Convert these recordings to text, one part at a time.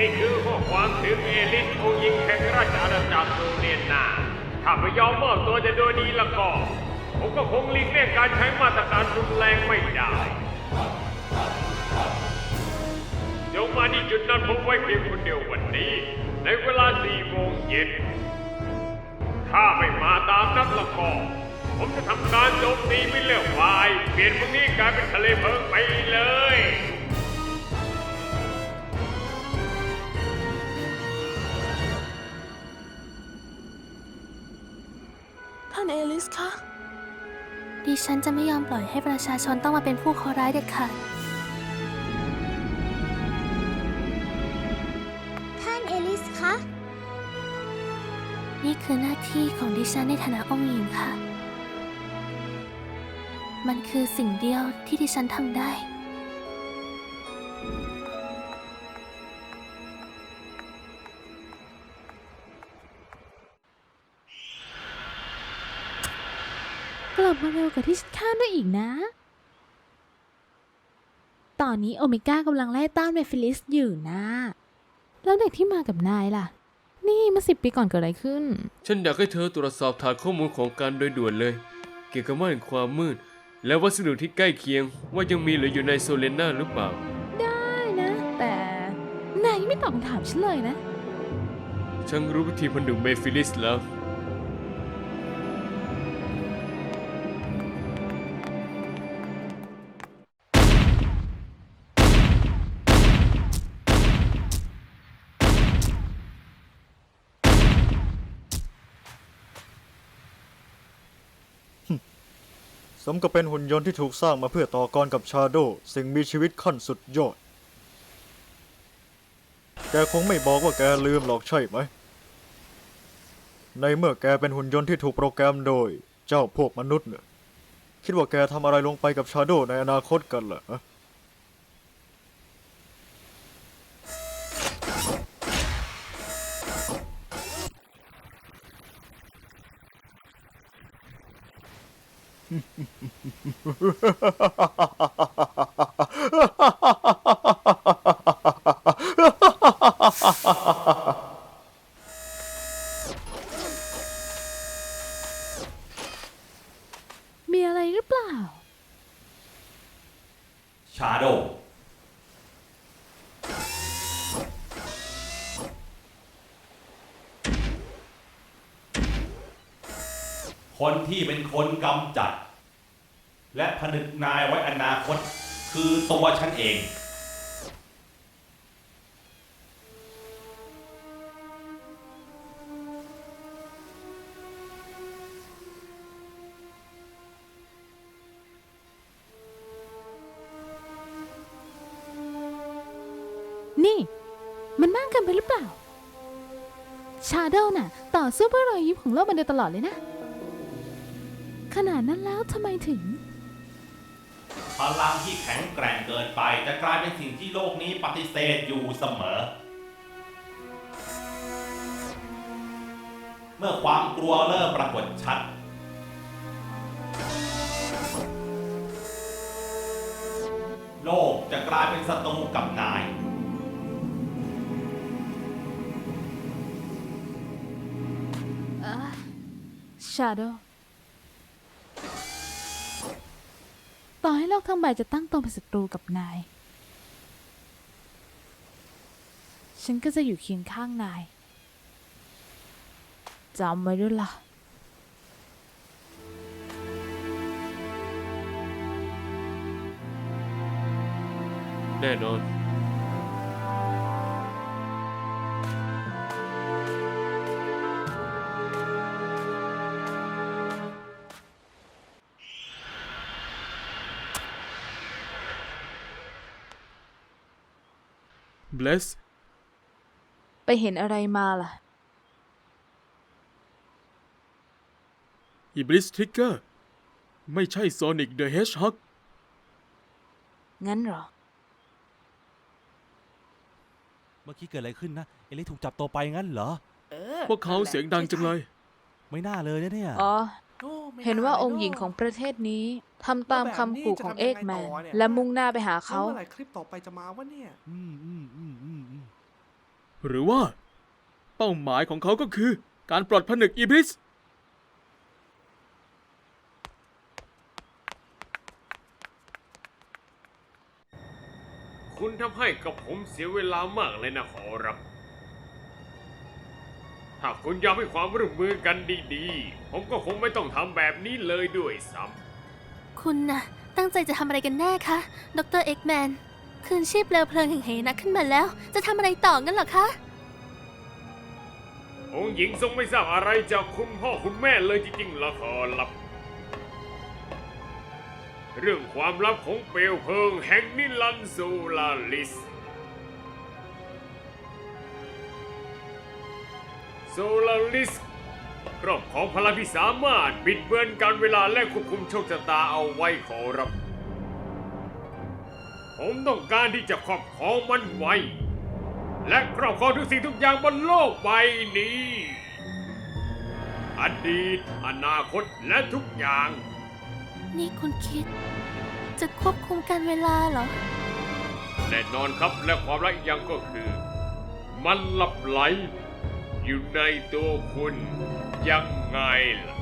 นี่คือข้อความถึงเอลิสองค์หญิงแห่งราชอาณาจักรโซเลียนนาถ้าไม่ยอมมอบตัวจะโดยดีล้วก็ผมก็คงหลีกเลี่ยงการใช้มาตรการรุนแรงไม่ได้จงมาที่จุดนั้นผมไว้เพียงคนเดียววันนี้ ในเวลาสี่โมงเย็นถ้าไม่มาตามนัดละก็ผมจะทำการโจมตีไม่เลือกวายเปลี่ยนพวกนี้กลายเป็นทะเลเพลิงไปเลย ดิฉันจะไม่ยอมปล่อยให้ประชาชนต้องมาเป็นผู้เคราะห์ร้ายเด็ดขาด ท่านเอลิสคะ นี่คือหน้าที่ของดิฉันในฐานะองค์หญิงค่ะ มันคือสิ่งเดียวที่ดิฉันทำได้ มาเร็วกว่าที่ฉันคาดไว้อีกนะ ตอนนี้โอเมก้ากำลังไล่ต้านเมฟิลิสอยู่นะ แล้วเด็กที่มากับนายล่ะ นี่มาสิบปีก่อนเกิดอะไรขึ้น ฉันอยากให้เธอตรวจสอบฐานข้อมูลของการโดยด่วนเลย เกี่ยวกับม่านความมืด และวัสดุที่ใกล้เคียง ว่ายังมีเหลืออยู่ในโซเลน่าหรือเปล่า ได้นะ แต่นายยังไม่ตอบคำถามฉันเลยนะ ฉันรู้วิธีผนึกเมฟิลิสแล้ว มกับเป็นหุ่นยนต์ที่ถูกสร้างมาเพื่อต่อกรกับชาโดสิ่งมีชีวิตขั้นสุดยอด แกคงไม่บอกว่าแกลืมหรอกใช่ไหม ในเมื่อแกเป็นหุ่นยนต์ที่ถูกโปรแกรมโดย เจ้าพวกมนุษย์เนี่ยคิดว่าแกทำอะไรลงไปกับชาโดในอนาคตกันเหรอ ha ha ha ha ha คนที่เป็นคนกำจัด และผนึกนายไว้อนาคตคือตัวฉันเอง นี่ มันมากเกินไปหรือเปล่า ชาโดว์น่ะ ต่อสู้เพื่อรอยยิ้มของโลกมันโดยตลอดเลยนะ ขนาดนั้นแล้วทำไมถึง พลังที่แข็งแกร่งเกินไปจะกลายเป็นสิ่งที่โลกนี้ปฏิเสธอยู่เสมอ เมื่อความกลัวเริ่มปรากฏชัด โลกจะกลายเป็นศัตรูกับนายชาโดว์ ต่อให้โลกทั้งใบจะตั้งตนเป็นศัตรูกับนาย ฉันก็จะอยู่เคียงข้างนายจำไว้ด้วยล่ะแน่นอน บลสไปเห็นอะไรมาล่ะ อิบลิสทริกเกอร์ ไม่ใช่โซนิกเดอะเฮชฮอกงั้นเหรอ เมื่อกี้เกิดอะไรขึ้นนะ เอลิสถูกจับตัวไปงั้นเหรอ พวกเขาเสียงดังจังเลย ไม่น่าเลยนะเนี่ย อ๋อโอ้ไม่ เห็นว่าลยองค์หญิงเะของประเทศนี้ทำตามแล้วแบบคำขู่ของนี้เอกจะทำยังแมไงนต่อเนี่ยและมุ่งหน้าไปหาแล้วเขา เมื่อไหร่คลิปต่อไปจะมาวะเนี่ย อืมอืมอืมอืมอืมหรือว่า เป้าหมายของเขาก็คือ การปลดผนึกอีบริส คุณทำให้กับผมเสียเวลามากเลยนะขอรับ ถ้าคุณยอมให้ความร่วมมือกันดีๆ ผมก็คงไม่ต้องทำแบบนี้เลยด้วยซ้คุณน่ะ ตั้งใจจะทำอะไรกันแน่คะ ดรเอ็กแมน คืนชีพเปลวเพลิงแห่งเหนะขึ้นมาแล้ว จะทำอะไรต่องั้นเหรอคะำองค์หญิงทรงไม่ทราบอะไรจากคุณพ่อคุณแม่เลยจริงๆละขอรับ เรื่องความลับของเปลวเพลิงแห่งนิลันโซลาริส ลาริสครอบของพลังที่สามารถบิดเบือนการเวลาและควบคุมโชคชะตาเอาไว้ขอรับ ผมต้องการที่จะครอบครองมันไว้ และครอบครองทุกสิ่งทุกอย่างบนโลกใบนี้ อดีต อนาคตและทุกอย่าง นี่คุณคิด จะควบคุมการเวลาเหรอ แน่นอนครับและความรักอีกอย่างก็คือ มันหลับไหล อยู่ในตัวคุณยังไงล่ะ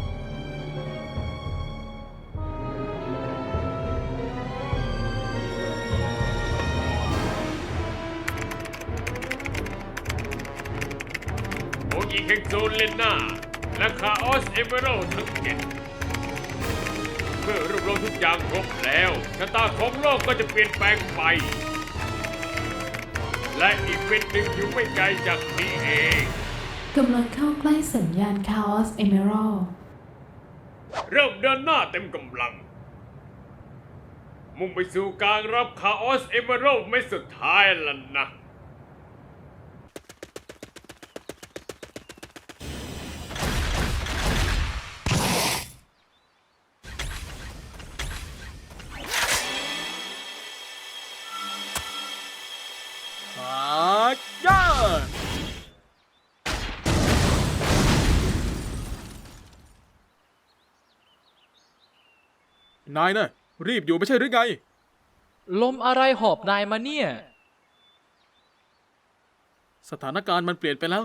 โอยิงแห่งโซเลน่าและคาออสเอเมอรัลทั้งเจ็ดเมื่อรวบรวมทุกอย่างครบแล้วชะตาของโลกก็จะเปลี่ยนแปลงไป และอีกเป็นหนึ่งอยู่ไม่ไกลจากนี้เอง กำลังเข้าใกล้สัญญาณ Chaos Emerald เริ่มเดินหน้าเต็มกำลัง มุ่งไปสู่การรับคาออสเอเมอรัลไม่สุดท้ายแล้วนะอาย่า นายน่ะรีบอยู่ไม่ใช่หรือไง ลมอะไรหอบนายมาเนี่ย สถานการณ์มันเปลี่ยนไปแล้ว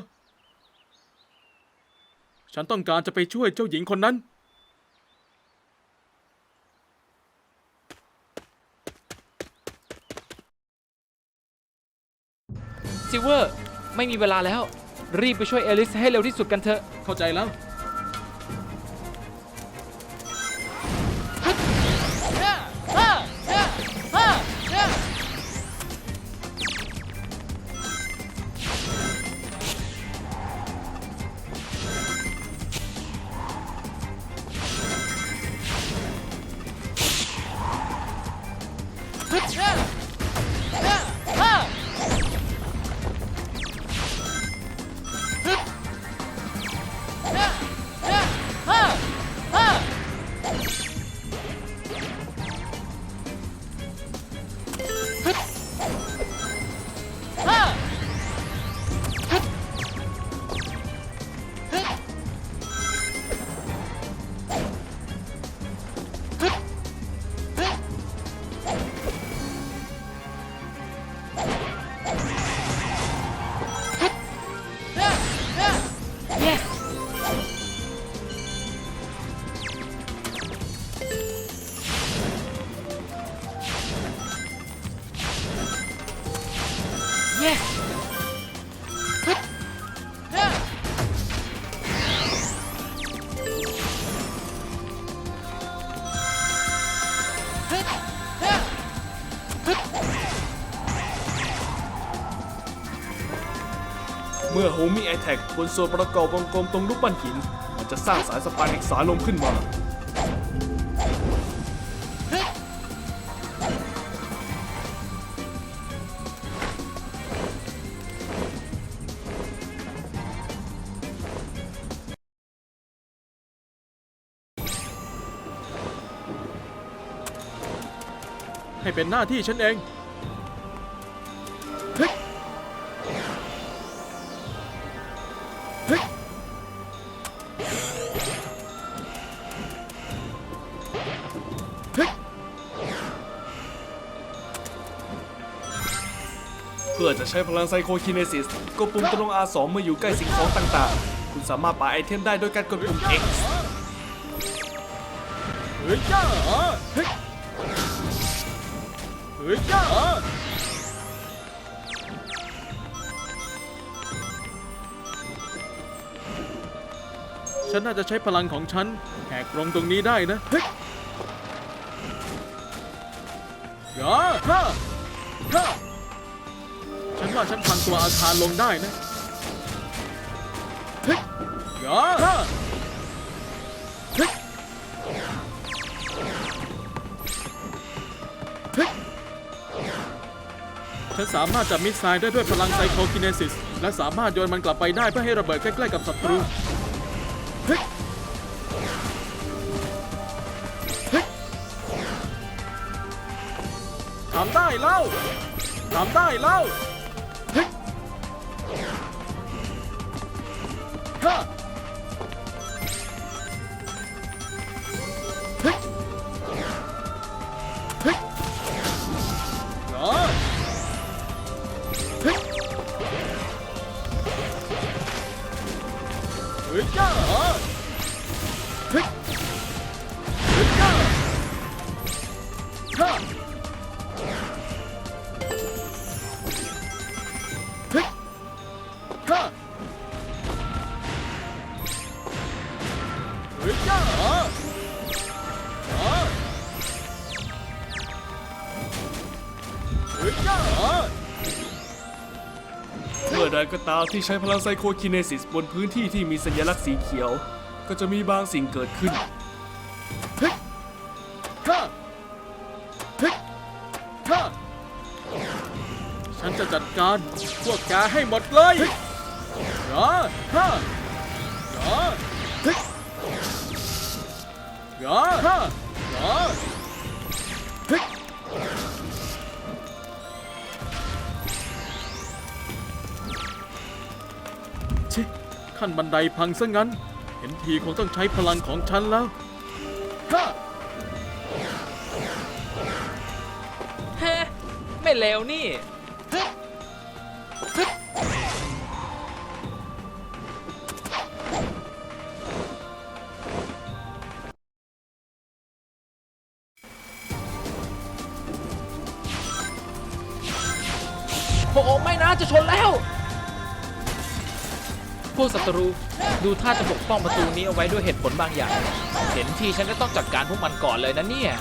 ฉันต้องการจะไปช่วยเจ้าหญิงคนนั้น ซิลเวอร์ ไม่มีเวลาแล้ว รีบไปช่วยเอลิสให้เร็วที่สุดกันเถอะ เข้าใจแล้ว เมื่อโฮมี่ไอแท็กบนส่วนประกอบวงกลมตรงรูปปั้นหิน มันจะสร้างสายสปายแห่งสายลมขึ้นมา ให้เป็นหน้าที่ฉันเอง เฮ้ย จะใช้พลังไซโคคินเนซิสกดปุ่มตรง R2 เมื่ออยู่ใกล้สิ่งของต่างๆ คุณสามารถปาไอเทมได้โดยการกดปุ่ม X เฮ้ยย่าเฮ้ยเฮ้ยย่าฉันน่าจะใช้พลังของฉันแหกกรงตรงนี้ได้นะ เฮ้ยย่าฮ่าฮ่า ว่าฉันพังตัวอาคารลงได้นะ เฮ้ยย่าฮ่าเฮ้ยฉันสามารถจับมิสไซล์ได้ด้วยพลังไซโคคินเนซิส และสามารถโยนมันกลับไปได้เพื่อให้ระเบิดใกล้ๆกับศัตรูฮ้ยเฮ้ยทำได้เล่าทำได้เล่า ฮ่ เฮ้ยจ้าเมื่อใดก็ตามที่ใช้พลังไซโคคินเนซิสบนพื้นที่ที่มีสัญลักษณ์สีเขียว ก็จะมีบางสิ่งเกิดขึ้นเฮ้ยฮ่าเฮ้ยฮ่าฉันจะจัดการพวกแกให้หมดเลยย่าฮ่าย่าเฮ้ยย่าฮ่าย่า ชิขั้นบันไดพังซะงั้น เห็นทีคงต้องใช้พลังของฉันแล้วฮ่าเฮ้ไม่เลวนี่ ศัตรู ดูท่าจะปกป้องประตูนี้เอาไว้ด้วยเหตุผลบางอย่าง เห็นทีฉันก็ต้องจัดการพวกมันก่อนเลยนะเนี่ย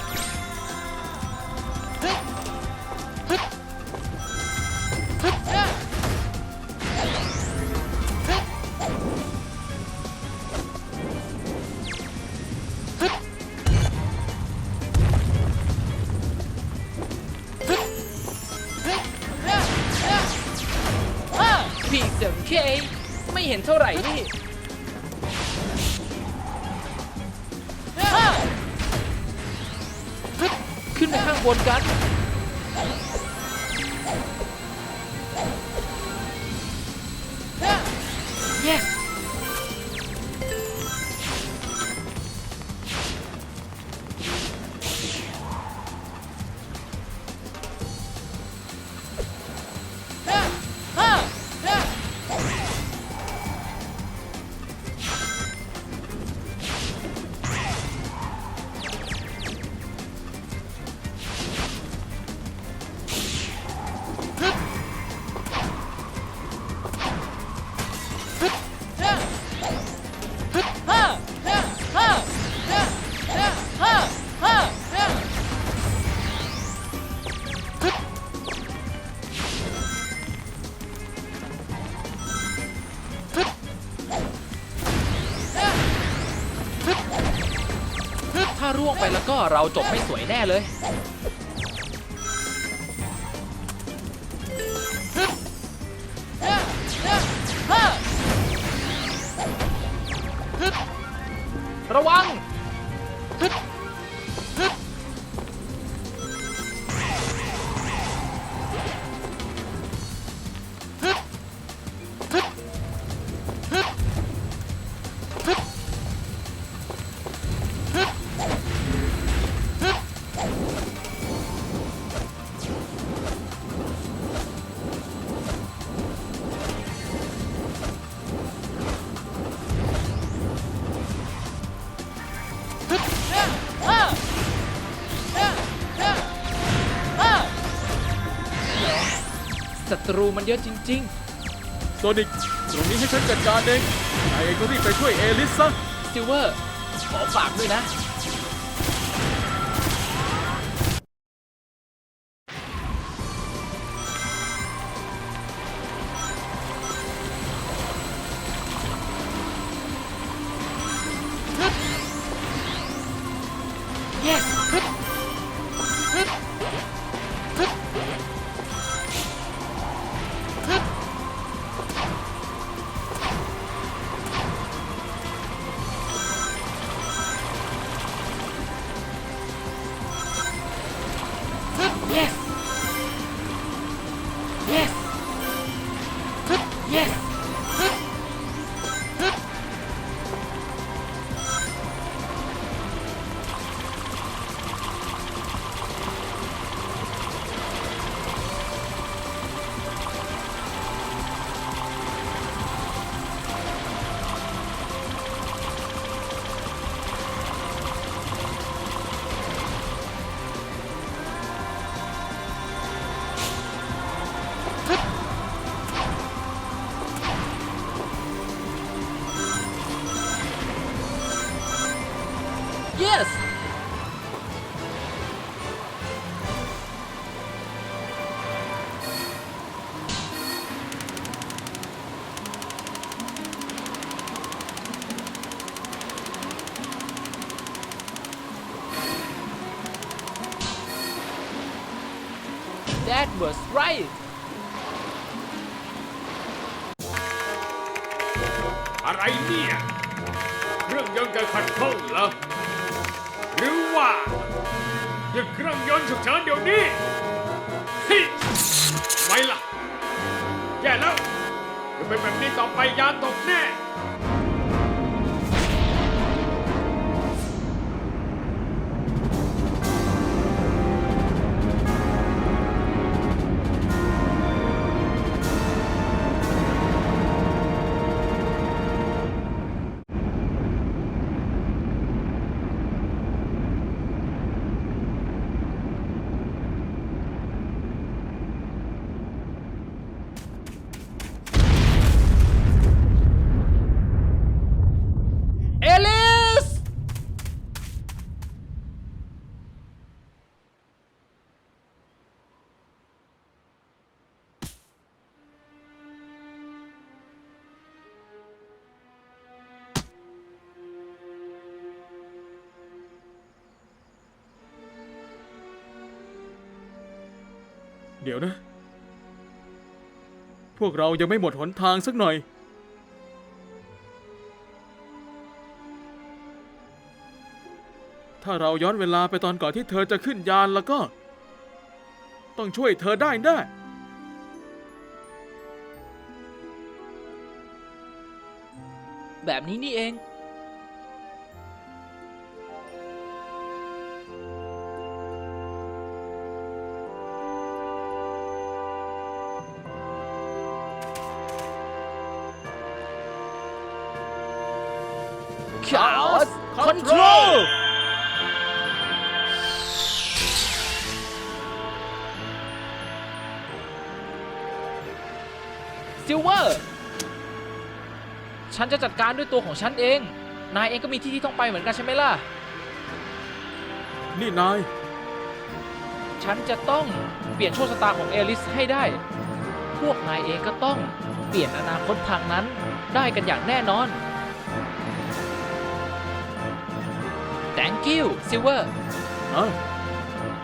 เราจบไม่สวยแน่เลย ตรูมันเยอะจริงโซนิกตรงนี้ให้ฉันจัดการเองนายเองก็รีบไปช่วยเอลิสซะ ๆ ซิลเวอร์ ขอฝากด้วยนะ Yes. That was right. อะไรเนี่ย เครื่องยนต์เกิดขัดข้องเหรอ หรือว่าหยุดเครื่องยนต์ฉุกเฉินเดี๋ยวนี้เฮ้ยไม่ล่ะ แย่แล้วจะเป็นแบบนี้ต่อไปยานตกแน่ เดี๋ยวนะ พวกเรายังไม่หมดหนทางสักหน่อย ถ้าเราย้อนเวลาไปตอนก่อนที่เธอจะขึ้นยานแล้วก็ ต้องช่วยเธอได้แน่แบบนี้นี่เอง ฉันจะจัดการด้วยตัวของฉันเอง นายเองก็มีที่ที่ต้องไปเหมือนกันใช่ไหมล่ะ นี่นาย ฉันจะต้องเปลี่ยนโชคชะตาของเอลิสให้ได้ พวกนายเองก็ต้องเปลี่ยนอนาคตทางนั้นได้กันอย่างแน่นอน Thank you Silver เอ้า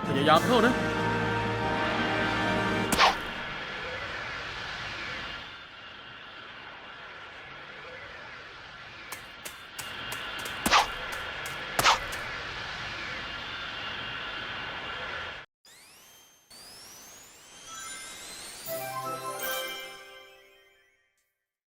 พยายามเข้านะ